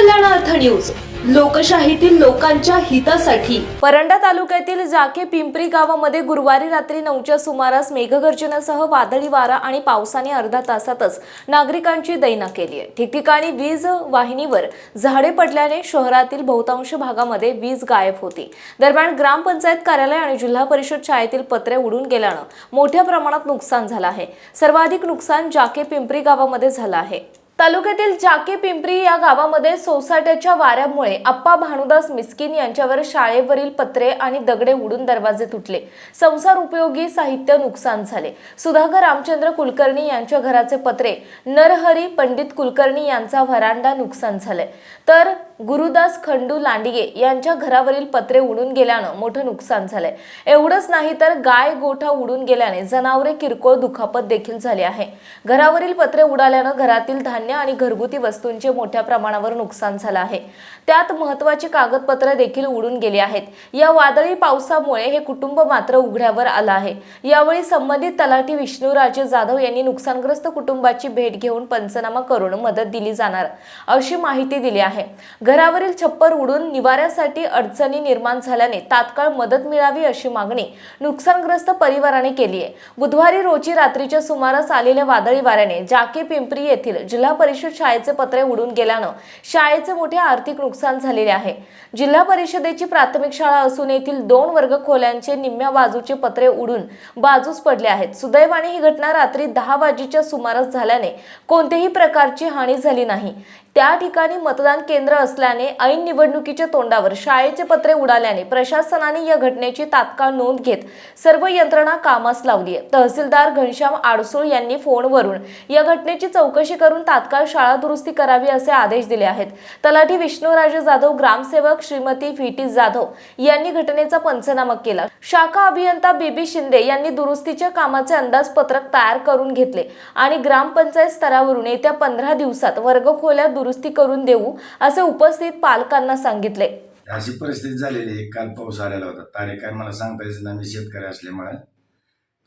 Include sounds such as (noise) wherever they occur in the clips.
News. लोकशाहीतील लोकांच्या हितासाठी. परंडा तालुक्यातील जाके पिंपरी गावामध्ये गुरुवारी रात्री नऊच्या सुमारास मेघगर्जनेसह वादळी वारा आणि पावसाने अर्धा तासातच नागरिकांची दैना केली आहे. ठिकठिकाणी वीज वाहिनीवर झाडे पडल्याने शहरातील बहुतांश भागामध्ये वीज गायब होती. दरम्यान ग्रामपंचायत कार्यालय आणि जिल्हा परिषद शाळेतील पत्रे उडून गेल्यानं मोठ्या प्रमाणात नुकसान झालं आहे. सर्वाधिक नुकसान जाके पिंपरी गावामध्ये झालं आहे. तालुक्यातील जाके पिंपरी या गावामध्ये सोसाट्याच्या वाऱ्यामुळे अप्पा भानुदास मिस्किन यांच्यावर शाळेवरील पत्रे आणि दगडे उडून दरवाजे तुटले. संसार उपयोगी साहित्य नुकसान झाले. सुधाकर रामचंद्र कुलकर्णी यांच्या घराचे पत्रे नरहरी पंडित कुलकर्णी यांचा व्हरांडा नुकसान झाले तर गुरुदास खंडू लांडिगे यांच्या घरावरील पत्रे उडून गेल्यानं मोठं नुकसान झालंय. एवढंच नाही तर गाय गोठा उडून गेल्याने जनावरे किरकोळ दुखापत देखील झाली आहे. घरावरील पत्रे उडाल्यानं घरातील धान्य आणि घरगुती वस्तूंचे मोठ्या प्रमाणावर नुकसान झालं आहे. त्यात महत्वाची कागदपत्रे देखील उडून गेली आहेत. या वादळी पावसामुळे हे कुटुंब मात्र उघड्यावर आलं आहे. यावेळी संबंधित तलाठी विष्णूराजे जाधव यांनी नुकसानग्रस्त कुटुंबाची भेट घेऊन पंचनामा करून मदत दिली जाणार अशी माहिती दिली आहे. घरावरील छप्पर उडून निवाऱ्यासाठी अडचणी निर्माण झाल्याने तात्काळ मदत मिळावी अशी मागणी नुकसानग्रस्त परिवाराने केली आहे. बुधवारी रोजी रात्रीच्या सुमारास आलेल्या वादळी वाऱ्याने जाके पिंपरी येथील जिल्हा परिषद शाळेचे पत्रे उडून गेल्यानं शाळेचे मोठे आर्थिक नुकसान झालेले आहे. जिल्हा परिषदेची प्राथमिक शाळा असून येथील दोन वर्ग खोल्यांचे निम्म्या बाजूचे पत्रे उडून बाजूस पडले आहेत. सुदैवाने ही घटना रात्री दहा वाजेच्या सुमारास झाल्याने कोणत्याही प्रकारची हानी झाली नाही. त्या ठिकाणी मतदान केंद्र असल्याने ऐन निवडणुकीच्या तोंडावर शाळेचे पत्रे उडाल्याने प्रशासनाने या घटनेची तात्काळ नोंद घेत सर्व यंत्रणा कामास लावली आहे तहसीलदार घनश्याम आडसूळ यांनी फोनवरून या घटनेची चौकशी करून तात्काळ शाळा दुरुस्ती करावी असे आदेश दिले आहेत. तलाठी विष्णूराजे जाधव ग्रामसेवक श्रीमती फिटी जाधव यांनी घटनेचा पंचनामा केला. शाखा अभियंता बीबी शिंदे यांनी दुरुस्तीच्या कामाचे अंदाजपत्रक तयार करून घेतले आणि ग्रामपंचायत स्तरावरून येत्या पंधरा दिवसात वर्गखोल्या दुरुस्ती करून देऊ असे उपस्थित पालकांना सांगितले. अशी परिस्थिती झालेली आहे. काल पाऊस आलेला होता. तारीख काय मला सांगता येत नाही. मी शेतकरी असल्यामुळे.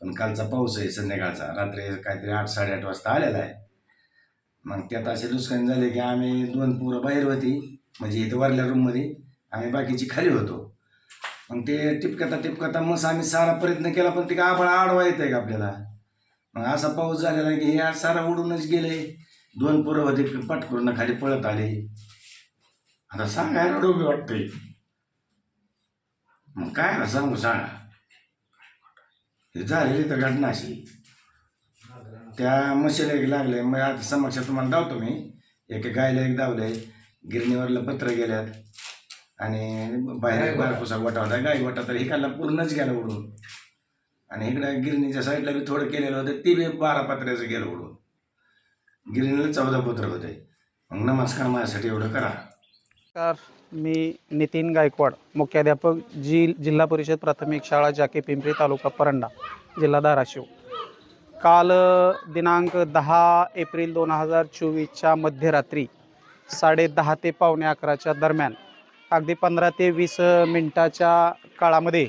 पण कालचा पाऊस आहे संध्याकाळचा. रात्री काहीतरी आठ साडेआठ वाजता आलेला आहे. मग त्यात असे नुकसान झाले की आम्ही दोन पोरं बाहेर होती. म्हणजे इथं वरल्या रूममध्ये आम्ही बाकीची खाली होतो. मग ते टिपकता टिपकता मस्त आम्ही सारा प्रयत्न केला पण ते का आभाळ आडवा येत आहे का आपल्याला? मग असा पाऊस झालेला की हे आज सारा उडूनच गेले. दोन पोरं होते पटकरून खाली पळत आले. आता सांगायला डोबी वाटते मग काय ना सांगू सांगा. हे झालेली तर घटना अशी. त्या मशीला एक लागले मग आता समक्ष तुम्हाला धावतो मी. एका गायला एक धावले गिरणीवरलं पत्र गेल्यात. आणि बाहेर एक बारकुसा गोटा होता गाय गोटा तर हिकाला पूर्णच गेला उडून. आणि इकडं गिरणीच्या साईडला बी थोडं केलेलं होतं ती बी बारा पत्र्याचं गेलं उडून. गिरणीला चौदा पुत्र होते. मग नमस्कार माझ्यासाठी एवढं करा. नमस्कार मी नितीन गायकवाड मुख्याध्यापक जी जिल्हा परिषद प्राथमिक शाळा जाके पिंपरी तालुका परंडा जिल्हा धाराशिव. काल दिनांक दहा एप्रिल दोन हजार चोवीसच्या मध्यरात्री साडेदहा ते पावणे अकराच्या दरम्यान अगदी पंधरा ते वीस मिनटाच्या काळामध्ये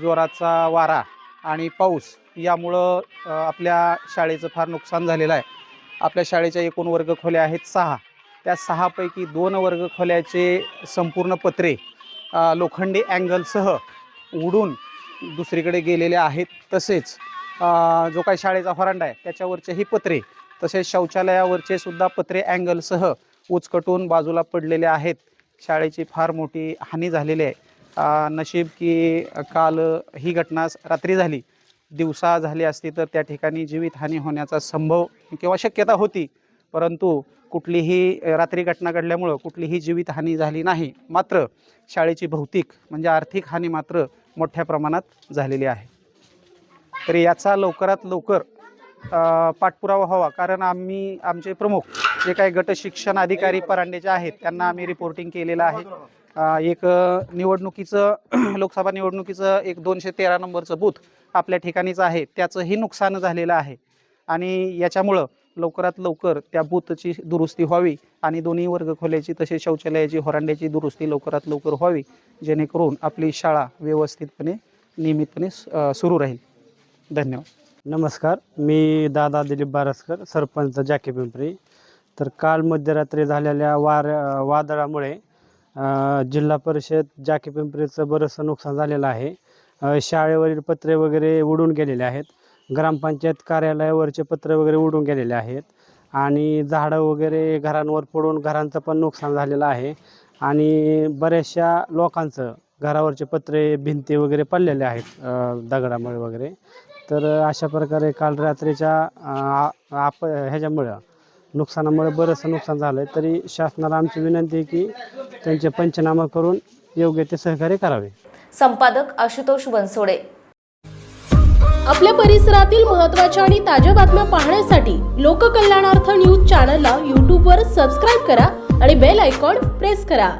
जोराचा वारा आणि पाऊस यामुळं आपल्या शाळेचं फार नुकसान झालेलं आहे. आपल्या शाळेच्या एकूण वर्ग खोल्या आहेत सहा. त्या सहापैकी दोन वर्ग खोल्याचे संपूर्ण पत्रे लोखंडी अँगलसह उडून दुसरीकडे गेलेले आहेत. तसेच जो काही शाळेचा व्हरांडा आहे त्याच्यावरचेही पत्रे तसेच शौचालयावरचे सुद्धा पत्रे अँगलसह उचकटून बाजूला पडलेले आहेत. शाळेची फार मोठी हानी झालेली आहे. नशीब की काल ही घटना रात्री झाली. दिवसा झाली असती तर त्या ठिकाणी जीवितहानी होण्याचा संभव किंवा शक्यता होती. परंतु कुठलीही रात्री घटना घडल्यामुळं कुठलीही जीवितहानी झाली नाही. मात्र शाळेची भौतिक म्हणजे आर्थिक हानी मात्र मोठ्या प्रमाणात झालेली आहे. तर याचा लवकरात लवकर पाठपुरावा व्हावा. कारण आम्ही आमचे प्रमुख जे काही गट शिक्षण अधिकारी परांडेचे आहेत त्यांना आम्ही रिपोर्टिंग केलेलं आहे. एक निवडणुकीचं (clears throat) लोकसभा निवडणुकीचं एक दोनशे तेरा नंबरचं बूथ आपल्या ठिकाणीच आहे. त्याचंही नुकसान झालेलं आहे. आणि याच्यामुळं लवकरात लवकर त्या बूथची दुरुस्ती व्हावी आणि दोन्ही वर्ग खोल्याची तसेच शौचालयाची होरांड्याची दुरुस्ती लवकरात लवकर व्हावी जेणेकरून आपली शाळा व्यवस्थितपणे नियमितपणे सुरू राहील. धन्यवाद. नमस्कार. मी दादा दिलीप बारसकर सरपंच जाके पिंपरी तर काल मध्यरात्री झालेल्या वार वादळामुळे जिल्हा परिषद जाकी पिंपरीचं बरंचसं नुकसान झालेलं आहे. शाळेवरील पत्रे वगैरे उडून गेलेले आहेत. ग्रामपंचायत कार्यालयावरचे पत्रे वगैरे उडून गेलेले आहेत. आणि झाडं वगैरे घरांवर पडून घरांचं पण नुकसान झालेलं आहे. आणि बऱ्याचशा लोकांचं घरावरचे पत्रे भिंती वगैरे पडलेले आहेत दगडामुळे वगैरे. तर अशा प्रकारे काल रात्रीच्या आप ह्याच्यामुळं नुकसानामुळे बरंचसं नुकसान झालं आहे तरी शासनाला आमची विनंती आहे की त्यांचे पंचनामा करून योग्य ते सहकार्य करावे. संपादक आशुतोष बनसोडे. आपल्या परिसरातील महत्त्वाच्या आणि ताज्या बातम्या पाहण्यासाठी लोककल्याणार्थ न्यूज चॅनलला यूट्यूबवर सबस्क्राईब करा आणि बेल आयकॉन प्रेस करा.